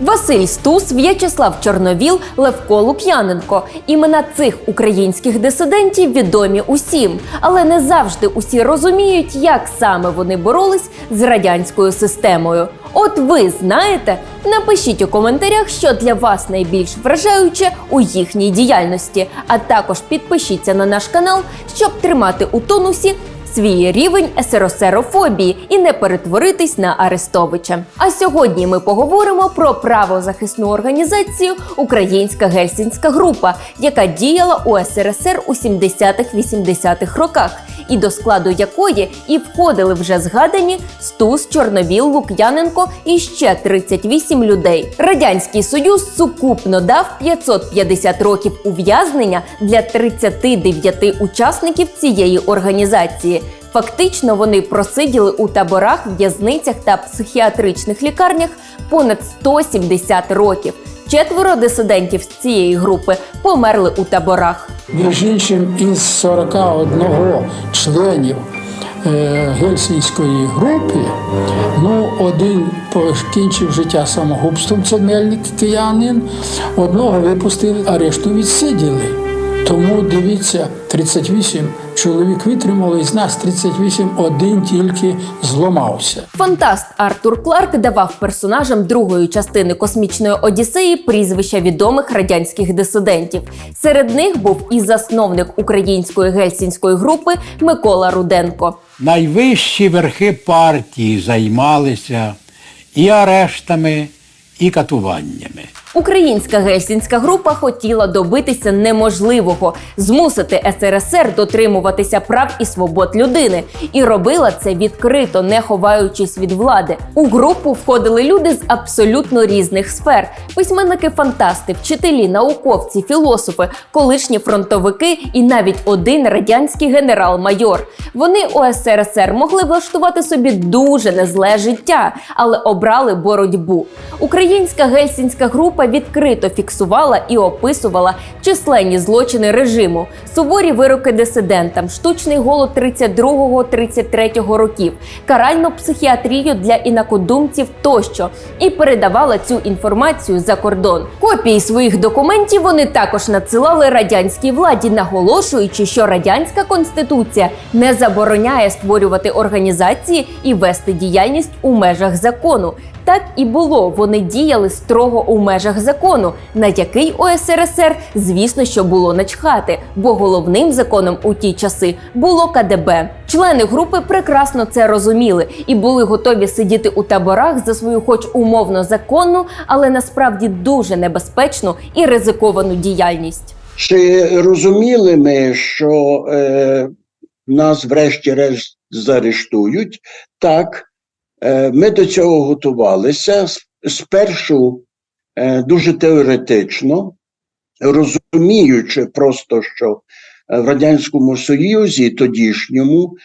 Василь Стус, В'ячеслав Чорновіл, Левко Лук'яненко. Імена цих українських дисидентів відомі усім, але не завжди усі розуміють, як саме вони боролись з радянською системою. От ви знаєте? Напишіть у коментарях, що для вас найбільш вражаюче у їхній діяльності. А також підпишіться на наш канал, щоб тримати у тонусі свій рівень есеросерофобії і не перетворитись на Арестовича. А сьогодні ми поговоримо про правозахисну організацію Українська гельсінська група, яка діяла у СРСР у 70-80-х роках, і до складу якої і входили вже згадані Стус, Чорновіл, Лук'яненко і ще 38 людей. Радянський Союз сукупно дав 550 років ув'язнення для 39 учасників цієї організації. Фактично вони просиділи у таборах, в'язницях та психіатричних лікарнях понад 170 років. Четверо дисидентів з цієї групи померли у таборах. Між іншим, із 41 членів е, гельсінської групи, ну, один покінчив життя самогубством, це мельник киянин, одного випустили, а решту відсиділи. Тому дивіться, 38 чоловік витримали, із нас 38 один тільки зламався. Фантаст Артур Кларк давав персонажам другої частини космічної Одіссеї прізвища відомих радянських дисидентів. Серед них був і засновник української гельсінської групи Микола Руденко. найвищі верхи партії займалися і арештами, і катуваннями. Українська гельсінська група хотіла добитися неможливого змусити СРСР дотримуватися прав і свобод людини, і робила це відкрито, не ховаючись від влади. У групу входили люди з абсолютно різних сфер: письменники-фантасти, вчителі, науковці, філософи, колишні фронтовики і навіть один радянський генерал-майор. Вони у СРСР могли влаштувати собі дуже незле життя, але обрали боротьбу. Українська гельсінська група відкрито фіксувала і описувала численні злочини режиму, суворі вироки дисидентам, штучний голод 32-33 років, каральну психіатрію для інакодумців тощо, і передавала цю інформацію за кордон. Копії своїх документів вони також надсилали радянській владі, наголошуючи, що радянська конституція не забороняє створювати організації і вести діяльність у межах закону. Так і було. Вони діяли строго у межах закону, на який у звісно, що було начхати, бо головним законом у ті часи було КДБ. Члени групи прекрасно це розуміли і були готові сидіти у таборах за свою, хоч умовно законну, але насправді дуже небезпечну і ризиковану діяльність. Чи розуміли ми, що е, нас врешті-решт заарештують? Так, ми до цього готувалися. Спершу е, дуже теоретично, розуміючи просто, що е, в Радянському Союзі тодішньому е,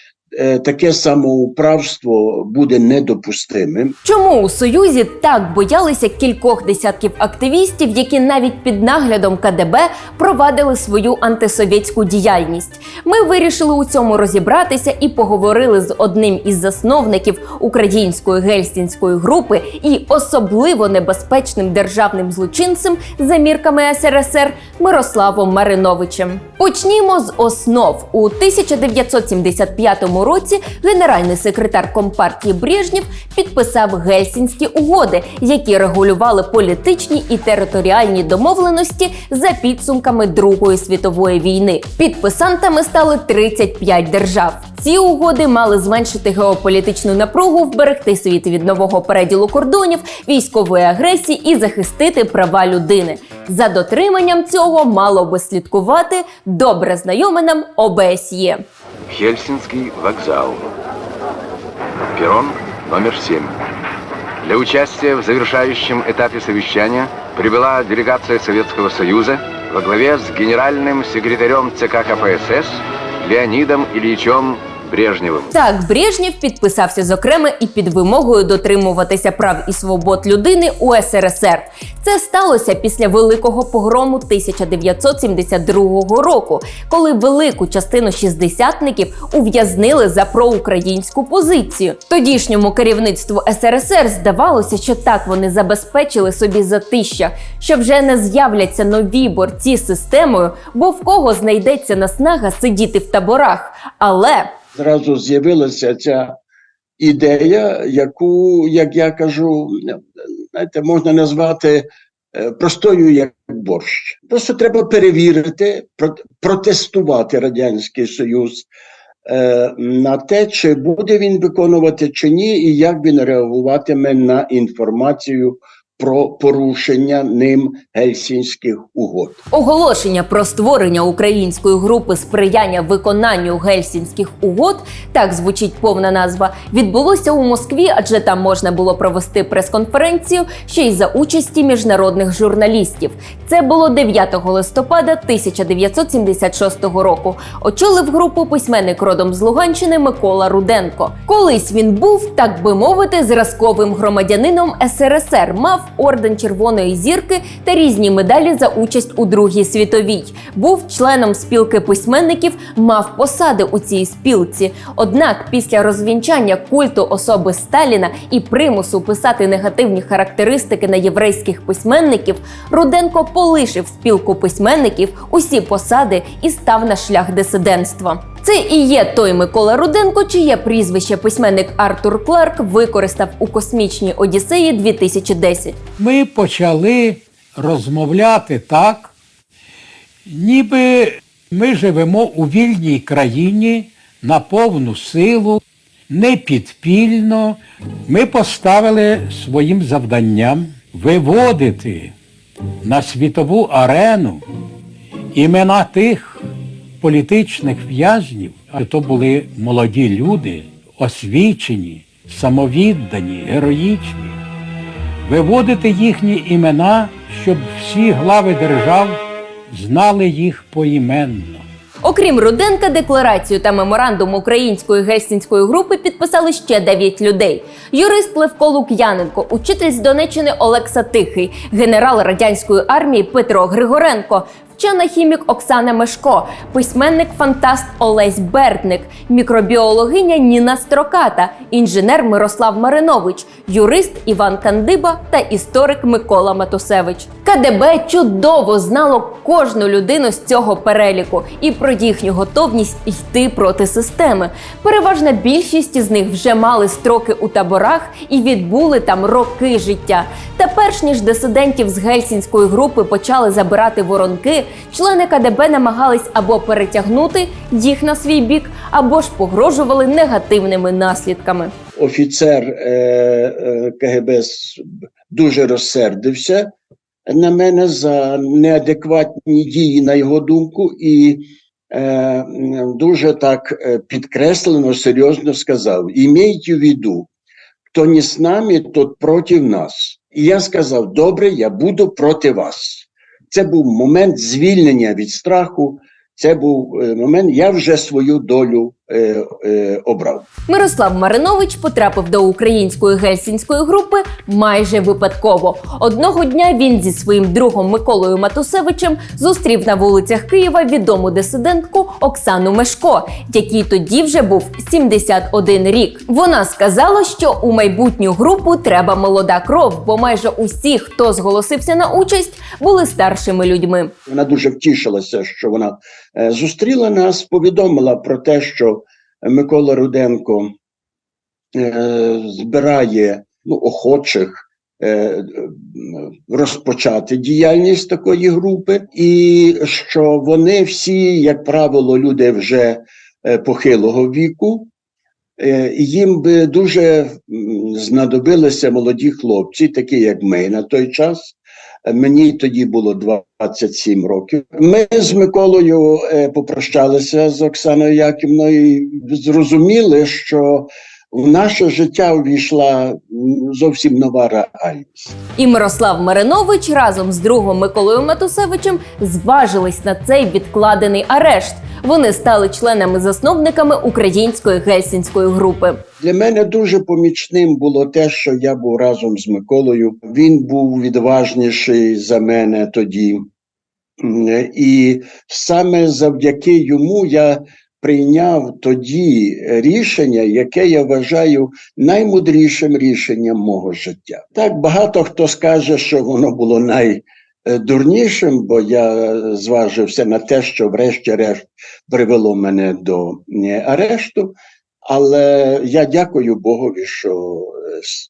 таке самоуправство буде недопустимим. Чому у Союзі так боялися кількох десятків активістів, які навіть під наглядом КДБ провадили свою антисовєтську діяльність? Ми вирішили у цьому розібратися і поговорили з одним із засновників української гельсінської групи і особливо небезпечним державним злочинцем за мірками СРСР Мирославом Мариновичем. Почнімо з основ у 1975 році. Генеральний секретар компартії Брежнєв підписав гельсінські угоди, які регулювали політичні і територіальні домовленості за підсумками Другої світової війни. Підписантами стали 35 держав. Ці угоди мали зменшити геополітичну напругу, вберегти світ від нового переділу кордонів, військової агресії і захистити права людини. За дотриманням цього мало би слідкувати добре знайоме нам ОБСЄ. Хельсинский вокзал. Перрон номер 7. Для участия в завершающем этапе совещания прибыла делегация Советского Союза во главе с генеральным секретарем ЦК КПСС Леонидом Ильичем Брежневым. Так, Брежнєв підписався зокрема і під вимогою дотримуватися прав і свобод людини у СРСР. Це сталося після великого погрому 1972 року, коли велику частину шістдесятників ув'язнили за проукраїнську позицію. Тодішньому керівництву СРСР здавалося, що так вони забезпечили собі затища, що вже не з'являться нові борці з системою, бо в кого знайдеться наснага сидіти в таборах. Але Зразу з'явилася ця ідея, яку, як я кажу, знаєте, можна назвати е, простою як борщ. Просто треба перевірити, про- протестувати Радянський Союз е, на те, чи буде він виконувати чи ні, і як він реагуватиме на інформацію про порушення ним гельсінських угод. Оголошення про створення української групи сприяння виконанню гельсінських угод, так звучить повна назва, відбулося у Москві, адже там можна було провести прес-конференцію ще й за участі міжнародних журналістів. Це було 9 листопада 1976 року. Очолив групу письменник родом з Луганщини Микола Руденко. Колись він був, так би мовити, зразковим громадянином СРСР, мав орден Червоної зірки та різні медалі за участь у Другій світовій. Був членом спілки письменників, мав посади у цій спілці. Однак, після розвінчання культу особи Сталіна і примусу писати негативні характеристики на єврейських письменників, Руденко полишив спілку письменників, усі посади і став на шлях дисидентства. Це і є той Микола Руденко, чиє прізвище письменник Артур Кларк використав у космічній Одіссеї 2010. Ми почали розмовляти так, ніби ми живемо у вільній країні на повну силу, не підпільно. Ми поставили своїм завданням виводити на світову арену імена тих політичних в'язнів, а то були молоді люди, освічені, самовіддані, героїчні виводити їхні імена, щоб всі глави держав знали їх поіменно. Окрім Руденка, декларацію та меморандум української гельсінської групи підписали ще 9 людей: юрист Левко Лук'яненко, учитель з Донеччини Олекса Тихий, генерал радянської армії Петро Григоренко. Вчена хімік Оксана Мешко, письменник фантаст Олесь Бердник, мікробіологиня Ніна Строката, інженер Мирослав Маринович, юрист Іван Кандиба та історик Микола Матусевич. КДБ чудово знало кожну людину з цього переліку і про їхню готовність йти проти системи. Переважна більшість із них вже мали строки у таборах і відбули там роки життя. Та ніж дисидентів з гельсінської групи почали забирати воронки, члени КДБ намагались або перетягнути їх на свій бік, або ж погрожували негативними наслідками. офіцер е, е, КГБ дуже розсердився на мене за неадекватні дії, на його думку, і е, дуже так е, підкреслено, серйозно сказав: імейте в виду, хто не з нами, тот проти нас. І я сказав: добре, я буду проти вас. Це був момент звільнення від страху. Це був е, момент, я вже свою долю е, е, обрав. Мирослав Маринович потрапив до української гельсінської групи майже випадково. Одного дня він зі своїм другом Миколою Матусевичем зустрів на вулицях Києва відому дисидентку Оксану Мешко, якій тоді вже був 71 рік. Вона сказала, що у майбутню групу треба молода кров, бо майже усі, хто зголосився на участь, були старшими людьми. Вона дуже втішилася, що вона е, зустріла нас, повідомила про те, що Микола Руденко е, збирає ну, охочих е, розпочати діяльність такої групи, і що вони всі, як правило, люди вже е, похилого віку. Їм би дуже знадобилися молоді хлопці, такі як ми на той час. Мені тоді було 27 років. Ми з Миколою е, попрощалися з Оксаною Яківною і зрозуміли, що в наше життя увійшла зовсім нова реальність. І Мирослав Маринович разом з другом Миколою Матусевичем зважились на цей відкладений арешт. Вони стали членами-засновниками української гельсінської групи. Для мене дуже помічним було те, що я був разом з Миколою. Він був відважніший за мене тоді. І саме завдяки йому я прийняв тоді рішення, яке я вважаю наймудрішим рішенням мого життя. Так багато хто скаже, що воно було найдурнішим, бо я зважився на те, що врешті-решт привело мене до е, арешту. Але я дякую Богові, що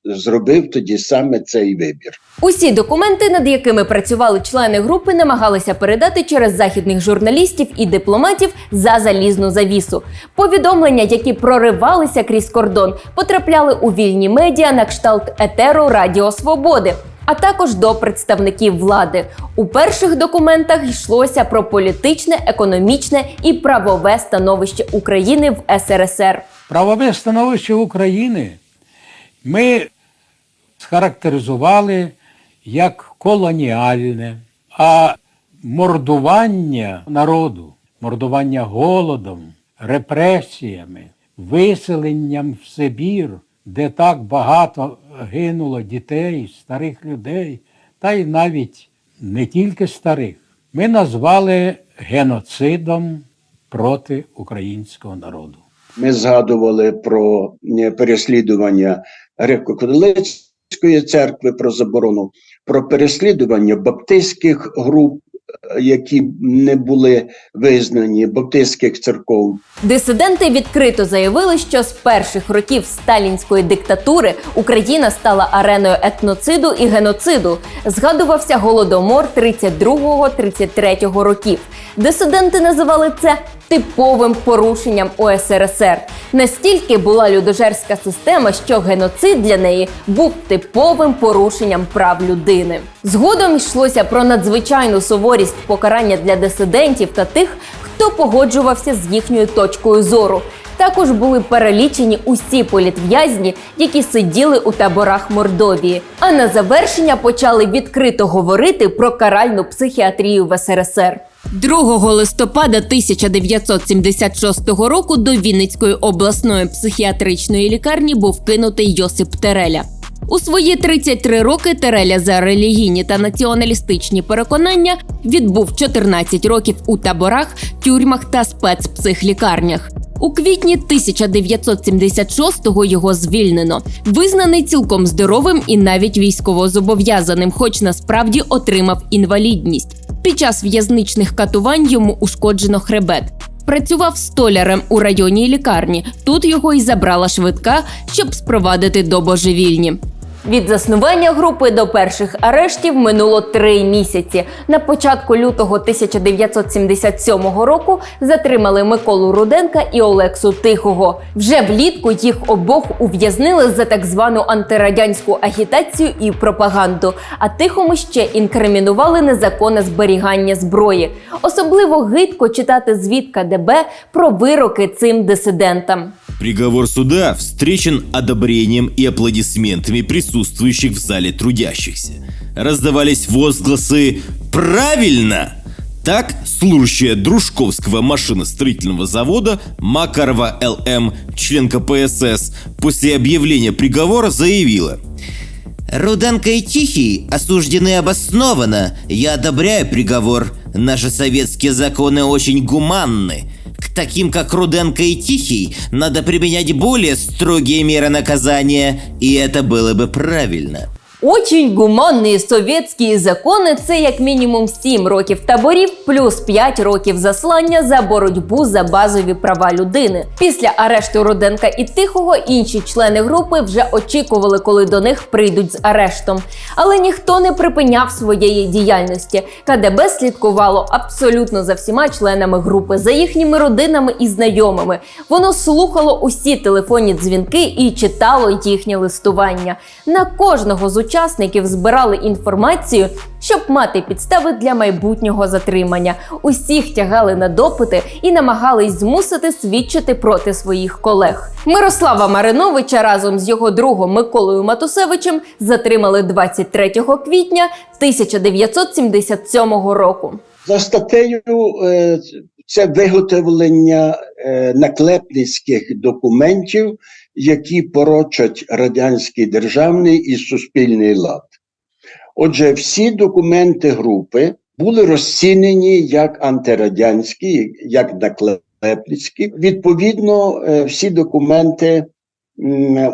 е, зробив тоді саме цей вибір. Усі документи, над якими працювали члени групи, намагалися передати через західних журналістів і дипломатів за залізну завісу. Повідомлення, які проривалися крізь кордон, потрапляли у вільні медіа на кшталт етеру Радіо Свободи. А також до представників влади у перших документах йшлося про політичне, економічне і правове становище України в СРСР. Правове становище України ми схарактеризували як колоніальне, а мордування народу, мордування голодом, репресіями, виселенням в Сибір, де так багато гинуло дітей, старих людей, та й навіть не тільки старих, ми назвали геноцидом проти українського народу. Ми згадували про е, переслідування греко-католицької церкви, про заборону, про переслідування баптистських груп, е, які не були визнані, баптистських церков. Дисиденти відкрито заявили, що з перших років сталінської диктатури Україна стала ареною етноциду і геноциду. Згадувався голодомор 32-33 років. Дисиденти називали це типовим порушенням УСРСР. Настільки була людожерська система, що геноцид для неї був типовим порушенням прав людини. Згодом йшлося про надзвичайну суворість покарання для дисидентів та тих, хто погоджувався з їхньою точкою зору. Також були перелічені усі політв'язні, які сиділи у таборах Мордовії. А на завершення почали відкрито говорити про каральну психіатрію в СРСР. 2 листопада 1976 року до Вінницької обласної психіатричної лікарні був кинутий Йосип Тереля. У свої 33 роки Тереля за релігійні та націоналістичні переконання відбув 14 років у таборах, тюрмах та спецпсихлікарнях. У квітні 1976-го його звільнено. Визнаний цілком здоровим і навіть військовозобов'язаним, хоч насправді отримав інвалідність. Під час в'язничних катувань йому ушкоджено хребет. Працював столярем у районній лікарні. Тут його і забрала швидка, щоб спровадити до божевільні. Від заснування групи до перших арештів минуло три місяці. На початку лютого 1977 року затримали Миколу Руденка і Олексу Тихого. Вже влітку їх обох ув'язнили за так звану антирадянську агітацію і пропаганду. А тихому ще інкримінували незаконне зберігання зброї. Особливо гидко читати звіт КДБ про вироки цим дисидентам. Приговор суда встречен одобрением и аплодисментами присутствующих в зале трудящихся. Раздавались возгласы «Правильно!» Так, служащая Дружковского машиностроительного завода Макарова ЛМ, член КПСС, после объявления приговора заявила Руденко и Тихий осуждены обоснованно. Я одобряю приговор. Наши советские законы очень гуманны. К таким, как Руденко и Тихий, надо применять более строгие меры наказания, и это было бы правильно. Очень гуманні совєтські закони це як мінімум 7 років таборів плюс 5 років заслання за боротьбу за базові права людини. Після арешту Руденка і Тихого інші члени групи вже очікували, коли до них прийдуть з арештом. Але ніхто не припиняв своєї діяльності. КДБ слідкувало абсолютно за всіма членами групи, за їхніми родинами і знайомими. Воно слухало усі телефонні дзвінки і читало їхнє листування. На кожного з учасників збирали інформацію, щоб мати підстави для майбутнього затримання. Усіх тягали на допити і намагались змусити свідчити проти своїх колег. Мирослава Мариновича разом з його другом Миколою Матусевичем затримали 23 квітня 1977 року. За статтею е, це виготовлення е, наклепницьких документів, які порочать радянський державний і суспільний лад. Отже, всі документи групи були розцінені як антирадянські, як наклепницькі. Відповідно, е, всі документи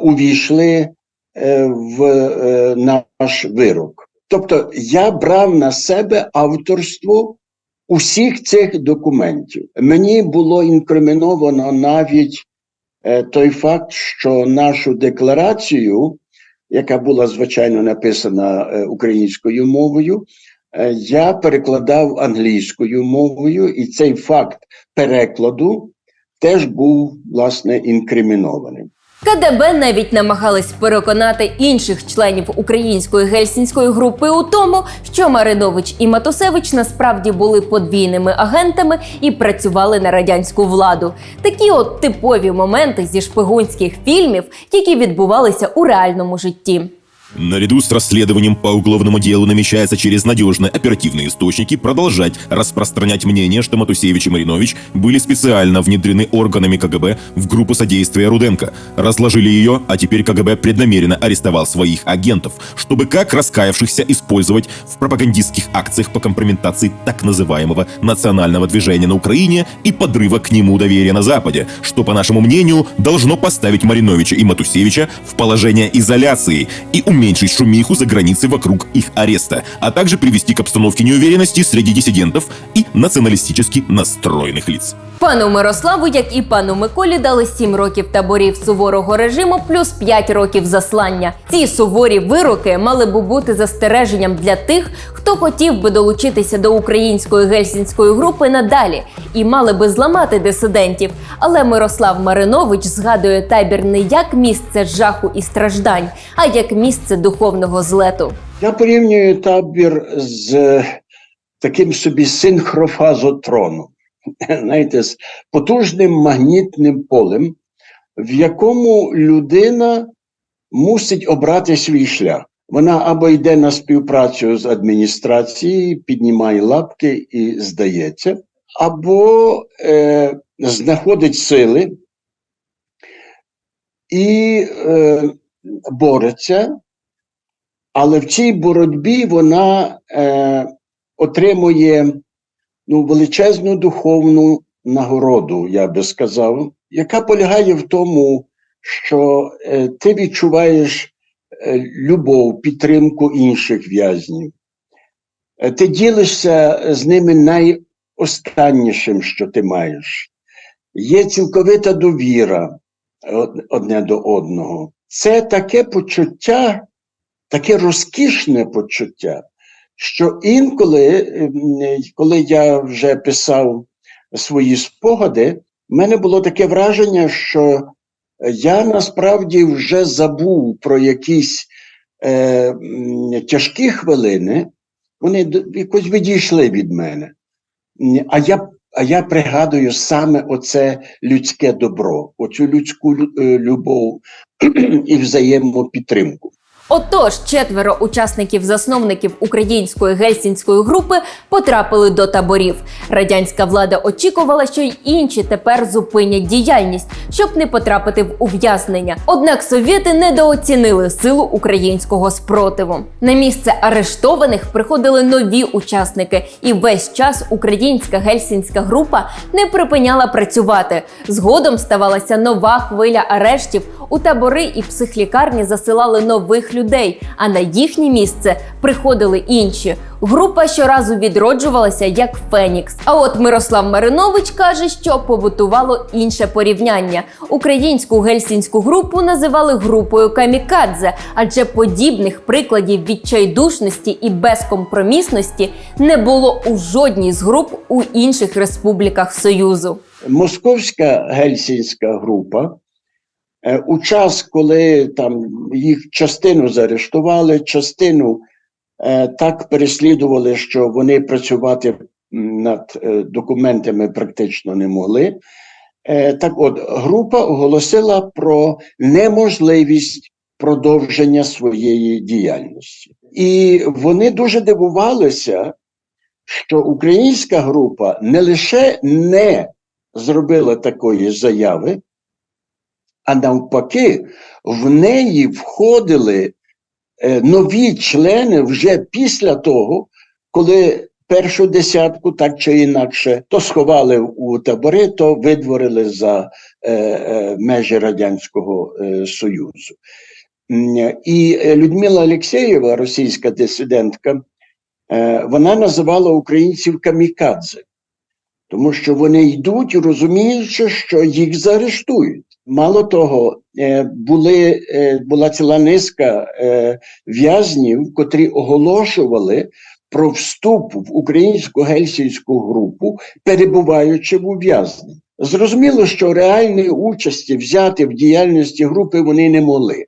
увійшли е, в е, наш вирок. Тобто я брав на себе авторство усіх цих документів. Мені було інкриміновано навіть той факт, що нашу декларацію, яка була звичайно написана е, українською мовою, е, я перекладав англійською мовою, і цей факт перекладу теж був власне інкримінованим. КДБ навіть намагались переконати інших членів української гельсінської групи у тому, що Маринович і Матусевич насправді були подвійними агентами і працювали на радянську владу. Такі от типові моменти зі шпигунських фільмів, які відбувалися у реальному житті. Наряду с расследованием по уголовному делу намечается через надежные оперативные источники продолжать распространять мнение, что Матусевич и Маринович были специально внедрены органами КГБ в группу содействия Руденко, разложили ее, а теперь КГБ преднамеренно арестовал своих агентов, чтобы как раскаявшихся использовать в пропагандистских акциях по компрометации так называемого национального движения на Украине и подрыва к нему доверия на Западе, что, по нашему мнению, должно поставить Мариновича и Матусевича в положение изоляции и уменьшить шумиху за границей вокруг их ареста, а также привести к обстановке неуверенности среди диссидентов и националистически настроенных лиц. Пану Мирославу, як і пану Миколі, дали 7 років таборів суворого режиму плюс 5 років заслання. Ці суворі вироки мали би бути застереженням для тих, хто хотів би долучитися до української гельсінської групи надалі, і мали би зламати дисидентів. Але Мирослав Маринович згадує табір не як місце жаху і страждань, а як місце духовного злету. Я порівнюю табір з е, таким собі синхрофазотроном, знаєте, з потужним магнітним полем, в якому людина мусить обрати свій шлях. Вона або йде на співпрацю з адміністрацією, піднімає лапки і здається, або е, знаходить сили і е, бореться, але в цій боротьбі вона е, отримує ну, величезну духовну нагороду, я би сказав, яка полягає в тому, що е, ти відчуваєш е, любов, підтримку інших в'язнів. Е, ти ділишся з ними найостаннішим, що ти маєш. Є цілковита довіра одне до одного. Це таке почуття, таке розкішне почуття, що інколи, ем, коли я вже писав свої спогади, в мене було таке враження, що я насправді вже забув про якісь е, тяжкі хвилини, вони якось відійшли від мене. А я, а я пригадую саме оце людське добро, оцю людську е, любов і взаємопідтримку. Отож, четверо учасників-засновників української гельсінської групи потрапили до таборів. Радянська влада очікувала, що й інші тепер зупинять діяльність, щоб не потрапити в ув'язнення. Однак совєти недооцінили силу українського спротиву. На місце арештованих приходили нові учасники, і весь час українська гельсінська група не припиняла працювати. Згодом ставалася нова хвиля арештів. У табори і психлікарні засилали нових людей, а на їхнє місце приходили інші. Група щоразу відроджувалася як Фенікс. А от Мирослав Маринович каже, що побутувало інше порівняння. Українську гельсінську групу називали групою камікадзе, адже подібних прикладів відчайдушності і безкомпромісності не було у жодній з груп у інших республіках Союзу. Московська гельсінська група у час, коли там їх частину заарештували, частину е, так переслідували, що вони працювати над е, документами практично не могли. Е, так от, група оголосила про неможливість продовження своєї діяльності. І вони дуже дивувалися, що українська група не лише не зробила такої заяви, а навпаки, в неї входили е, нові члени вже після того, коли першу десятку, так чи інакше, то сховали у табори, то видворили за е, е, межі Радянського Союзу. І Людмила Алєксєєва, російська дисидентка, вона називала українців камікадзе, тому що вони йдуть, розуміючи, що їх заарештують. Мало того, е, були, е, була ціла низка е, в'язнів, котрі оголошували про вступ в українську гельсінську групу, перебуваючи в ув'язненні. Зрозуміло, що реальної участі взяти в діяльності групи вони не могли.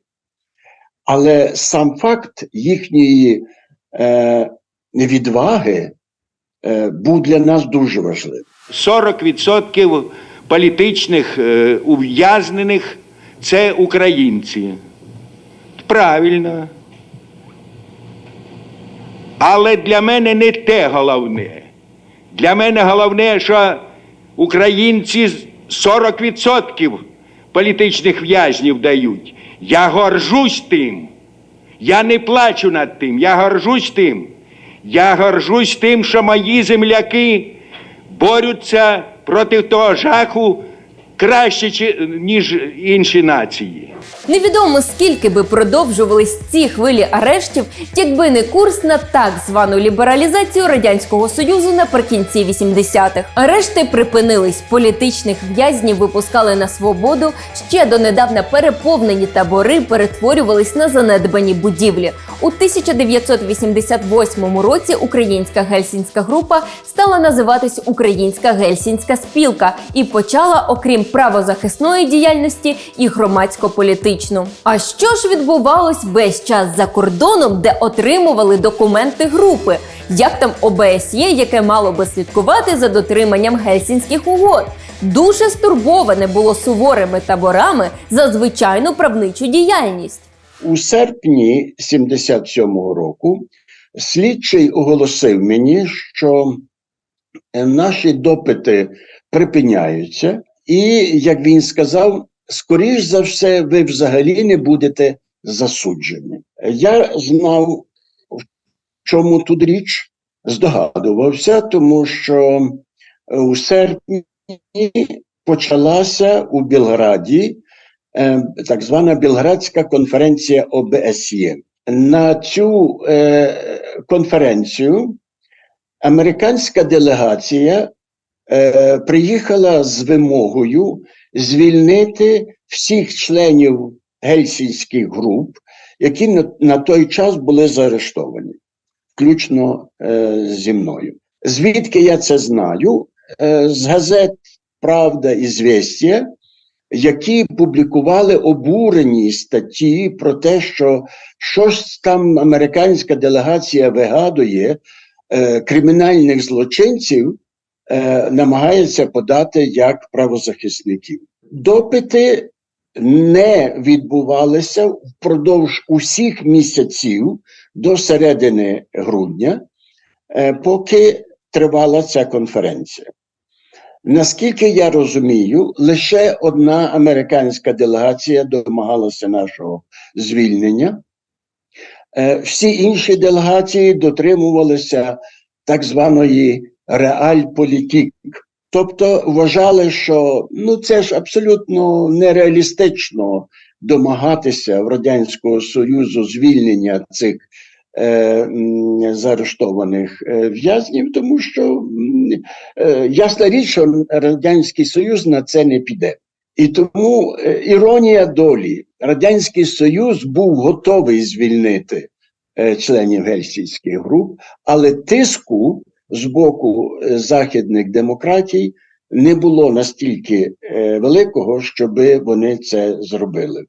Але сам факт їхньої е, відваги е, був для нас дуже важливим. 40% політичних е, ув'язнених це українці. Правильно. Але для мене не те головне. Для мене головне, що українці 40% політичних в'язнів дають. Я горжусь тим. Я не плачу над тим, я горжусь тим. Я горжусь тим, що мої земляки борються проти того жаху краще, ніж інші нації. Невідомо скільки би продовжувались ці хвилі арештів, якби не курс на так звану лібералізацію радянського союзу наприкінці 80-х. Арешти припинились, політичних в'язнів випускали на свободу. Ще донедавна переповнені табори перетворювались на занедбані будівлі. У 1988 році українська гельсінська група стала називатись Українська гельсінська спілка і почала, окрім правозахисної діяльності, і громадсько-політичну. А що ж відбувалось весь час за кордоном, де отримували документи групи? Як там ОБСЄ, яке мало би слідкувати за дотриманням гельсінських угод? Дуже стурбоване було суворими таборами за звичайну правничу діяльність. У серпні 77-го року слідчий оголосив мені, що е, наші допити припиняються, і, як він сказав, скоріш за все, ви взагалі не будете засуджені. Я знав, в чому тут річ, здогадувався, тому що е, у серпні почалася у Білграді е, так звана Білградська конференція ОБСЄ. На цю е, конференцію американська делегація е, приїхала з вимогою звільнити всіх членів гельсінських груп, які на, на той час були заарештовані, включно е, зі мною. Звідки я це знаю? Е, з газет Правда і Звістя, які публікували обурені статті про те, що щось там американська делегація вигадує е, кримінальних злочинців, е, намагається подати як правозахисників. Допити не відбувалися впродовж усіх місяців до середини грудня, е, поки тривала ця конференція. Наскільки я розумію, лише одна американська делегація домагалася нашого звільнення. Е, Всі інші делегації дотримувалися так званої реальполітик. Тобто вважали, що ну це ж абсолютно нереалістично домагатися в Радянського Союзу звільнення цих е, заарештованих е, в'язнів, тому що е, ясна річ, що Радянський Союз на це не піде. І тому е, іронія долі, Радянський Союз був готовий звільнити е, членів гельсінських груп, але тиску з боку е, західних демократій не було настільки е, великого, щоб вони це зробили.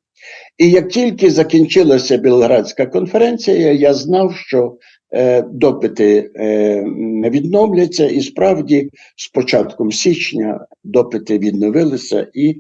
І як тільки закінчилася Білградська конференція, я знав, що е, допити е, відновляться, і справді з початком січня допити відновилися, і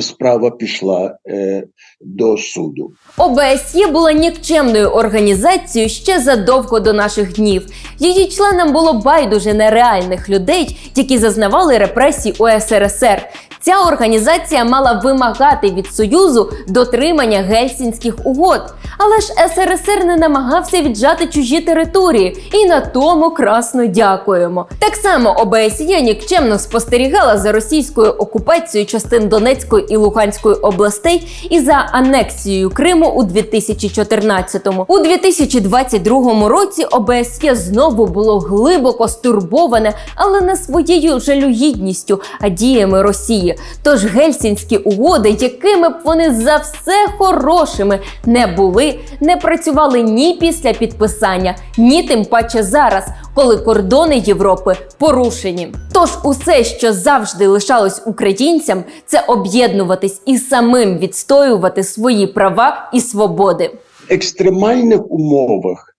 справа пішла е, до суду. ОБСЄ була нікчемною організацією ще задовго до наших днів. Її членам було байдуже нереальних людей, які зазнавали репресій у СРСР. Ця організація мала вимагати від Союзу дотримання гельсінських угод. Але ж СРСР не намагався віджати чужі території, і на тому красно дякуємо. Так само ОБСЄ нікчемно спостерігала за російською окупацією частин Донецької і Луганської областей і за анексією Криму у 2014-му. У 2022 році ОБСЄ знову було глибоко стурбоване, але не своєю жалюгідністю, а діями Росії. Тож гельсінські угоди, якими б вони за все хорошими не були, не працювали ні після підписання, ні тим паче зараз, коли кордони Європи порушені. Тож усе, що завжди лишалось українцям, це об'єднуватись і самим відстоювати свої права і свободи. В екстремальних умовах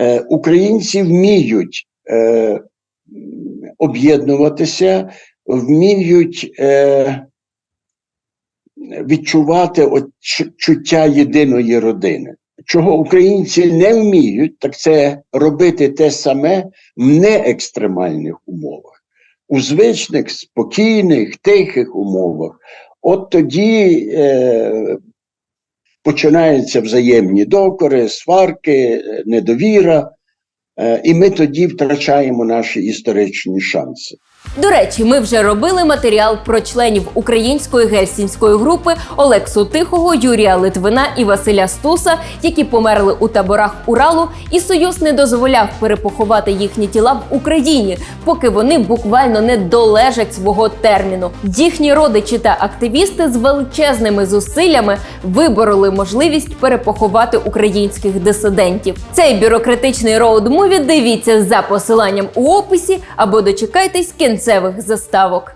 е, українці вміють е, об'єднуватися, вміють е, відчувати от чуття єдиної родини. Чого українці не вміють, так це робити те саме в неекстремальних умовах, у звичних, спокійних, тихих умовах. От тоді е, починаються взаємні докори, сварки, недовіра, е, і ми тоді втрачаємо наші історичні шанси. До речі, ми вже робили матеріал про членів української гельсінської групи Олексу Тихого, Юрія Литвина і Василя Стуса, які померли у таборах Уралу, і Союз не дозволяв перепоховати їхні тіла в Україні, поки вони буквально не долежать свого терміну. Їхні родичі та активісти з величезними зусиллями вибороли можливість перепоховати українських дисидентів. Цей бюрократичний роуд-муві дивіться за посиланням у описі або дочекайтесь кільцевих заставок.